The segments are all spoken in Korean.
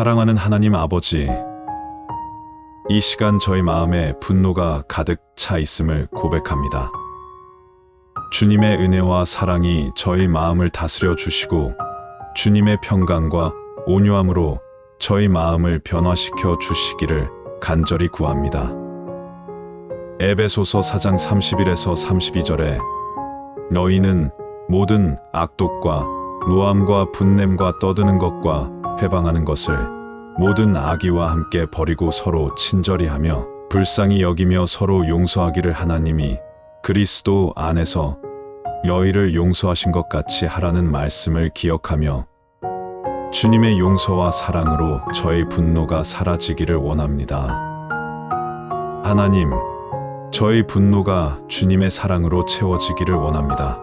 사랑하는 하나님 아버지, 이 시간 저희 마음에 분노가 가득 차 있음을 고백합니다. 주님의 은혜와 사랑이 저희 마음을 다스려 주시고 주님의 평강과 온유함으로 저희 마음을 변화시켜 주시기를 간절히 구합니다. 에베소서 4장 31에서 32절에 너희는 모든 악독과 노함과 분냄과 떠드는 것과 회방하는 것을 모든 악의와 함께 버리고 서로 친절히 하며 불쌍히 여기며 서로 용서하기를 하나님이 그리스도 안에서 너희를 용서하신 것 같이 하라는 말씀을 기억하며 주님의 용서와 사랑으로 저의 분노가 사라지기를 원합니다. 하나님, 저의 분노가 주님의 사랑으로 채워지기를 원합니다.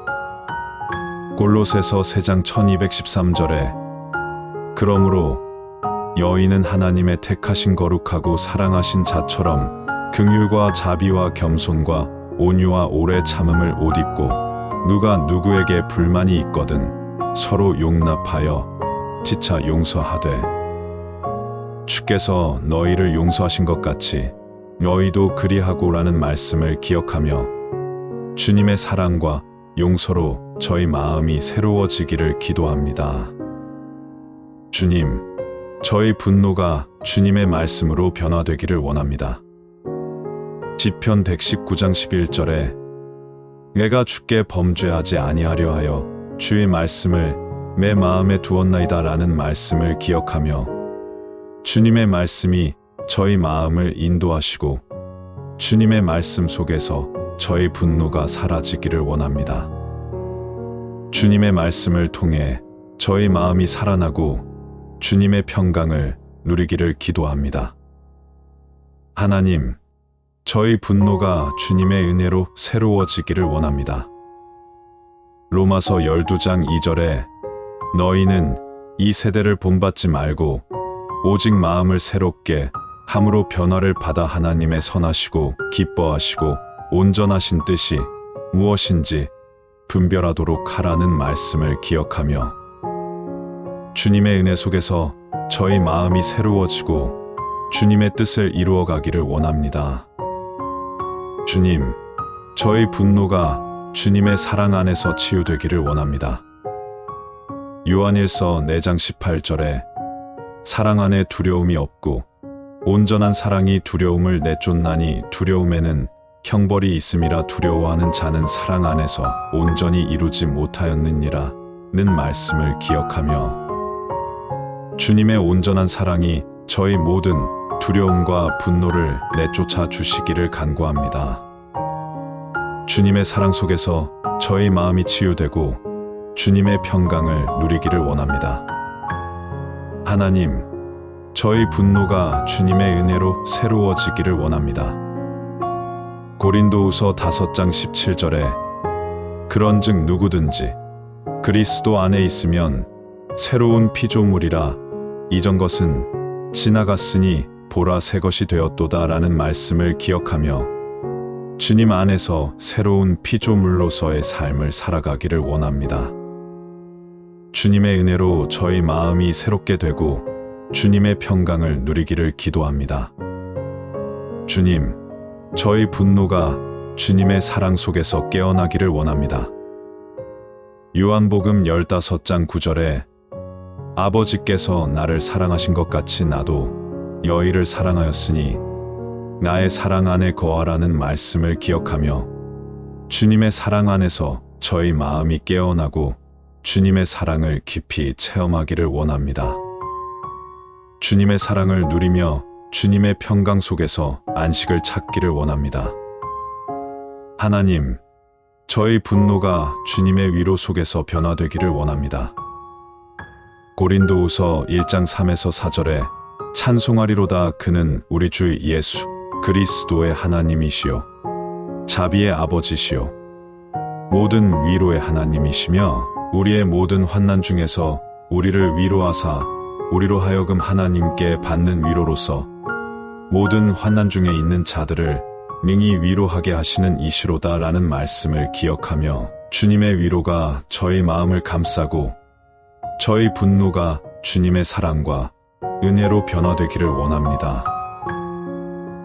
골로새서 3장 1213절에 그러므로 여인은 하나님의 택하신 거룩하고 사랑하신 자처럼 긍휼과 자비와 겸손과 온유와 오래 참음을 옷 입고 누가 누구에게 불만이 있거든 서로 용납하여 지차 용서하되 주께서 너희를 용서하신 것 같이 너희도 그리하고라는 말씀을 기억하며 주님의 사랑과 용서로 저희 마음이 새로워지기를 기도합니다. 주님, 저희 분노가 주님의 말씀으로 변화되기를 원합니다. 시편 119장 11절에 내가 주께 범죄하지 아니하려 하여 주의 말씀을 내 마음에 두었나이다 라는 말씀을 기억하며 주님의 말씀이 저희 마음을 인도하시고 주님의 말씀 속에서 저희 분노가 사라지기를 원합니다. 주님의 말씀을 통해 저희 마음이 살아나고 주님의 평강을 누리기를 기도합니다. 하나님, 저희 분노가 주님의 은혜로 새로워지기를 원합니다. 로마서 12장 2절에 너희는 이 세대를 본받지 말고 오직 마음을 새롭게 함으로 변화를 받아 하나님의 선하시고 기뻐하시고 온전하신 뜻이 무엇인지 분별하도록 하라는 말씀을 기억하며 주님의 은혜 속에서 저희 마음이 새로워지고 주님의 뜻을 이루어 가기를 원합니다. 주님, 저희 분노가 주님의 사랑 안에서 치유되기를 원합니다. 요한일서 4장 18절에 사랑 안에 두려움이 없고 온전한 사랑이 두려움을 내쫓나니 두려움에는 형벌이 있음이라 두려워하는 자는 사랑 안에서 온전히 이루지 못하였느니라 는 말씀을 기억하며 주님의 온전한 사랑이 저희 모든 두려움과 분노를 내쫓아 주시기를 간구합니다. 주님의 사랑 속에서 저희 마음이 치유되고 주님의 평강을 누리기를 원합니다. 하나님, 저희 분노가 주님의 은혜로 새로워지기를 원합니다. 고린도후서 5장 17절에 그런즉 누구든지 그리스도 안에 있으면 새로운 피조물이라 이전 것은 지나갔으니 보라 새 것이 되었도다 라는 말씀을 기억하며 주님 안에서 새로운 피조물로서의 삶을 살아가기를 원합니다. 주님의 은혜로 저희 마음이 새롭게 되고 주님의 평강을 누리기를 기도합니다. 주님, 저희 분노가 주님의 사랑 속에서 깨어나기를 원합니다. 요한복음 15장 9절에 아버지께서 나를 사랑하신 것 같이 나도 너희를 사랑하였으니 나의 사랑 안에 거하라는 말씀을 기억하며 주님의 사랑 안에서 저희 마음이 깨어나고 주님의 사랑을 깊이 체험하기를 원합니다. 주님의 사랑을 누리며 주님의 평강 속에서 안식을 찾기를 원합니다. 하나님, 저희 분노가 주님의 위로 속에서 변화되기를 원합니다. 고린도후서 1장 3에서 4절에 찬송하리로다 그는 우리 주 예수 그리스도의 하나님이시요 자비의 아버지시요 모든 위로의 하나님이시며 우리의 모든 환난 중에서 우리를 위로하사 우리로 하여금 하나님께 받는 위로로서 모든 환난 중에 있는 자들을 능히 위로하게 하시는 이시로다라는 말씀을 기억하며 주님의 위로가 저희 마음을 감싸고 저희 분노가 주님의 사랑과 은혜로 변화되기를 원합니다.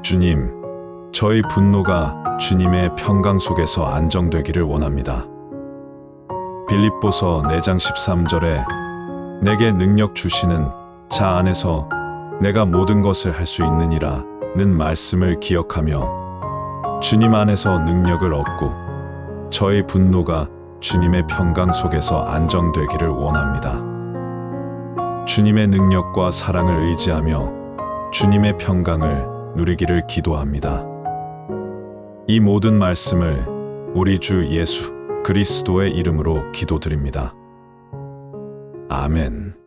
주님, 저희 분노가 주님의 평강 속에서 안정되기를 원합니다. 빌립보서 4장 13절에 내게 능력 주시는 자 안에서 내가 모든 것을 할 수 있느니라 는 말씀을 기억하며 주님 안에서 능력을 얻고 저의 분노가 주님의 평강 속에서 안정되기를 원합니다. 주님의 능력과 사랑을 의지하며 주님의 평강을 누리기를 기도합니다. 이 모든 말씀을 우리 주 예수 그리스도의 이름으로 기도드립니다. 아멘.